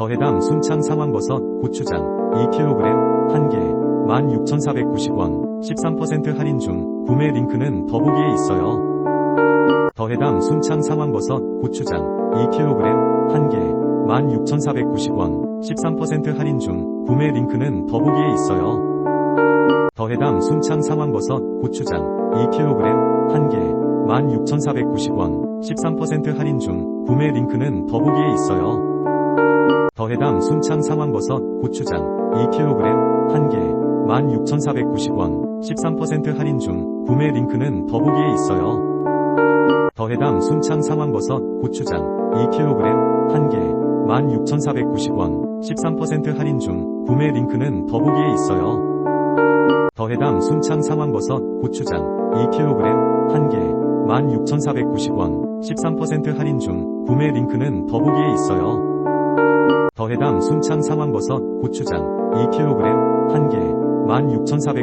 더해담 순창 상황버섯 고추장 2kg 1개 16,490원 13% 할인 중 구매 링크는 더보기에 있어요. 더해담 순창 상황버섯 고추장 2kg 1개 16,490원 13% 할인 중 구매 링크는 더보기에 있어요. 더해담 순창 상황버섯 고추장 2kg 1개 16,490원 13% 할인 중 구매 링크는 더보기에 있어요. 더해담 순창 상황버섯 고추장 2kg 1개 16,490원 13% 할인 중 구매 링크는 더보기에 있어요. 더해담 순창 상황버섯 고추장 2kg 1개 16,490원 13% 할인 중 구매 링크는 더보기에 있어요. 더해담 순창 상황버섯 고추장 2kg 1개 16,490원 13% 할인 중 구매 링크는 더보기에 있어요. 더해담 순창 상황버섯 고추장 2kg 1개 16,400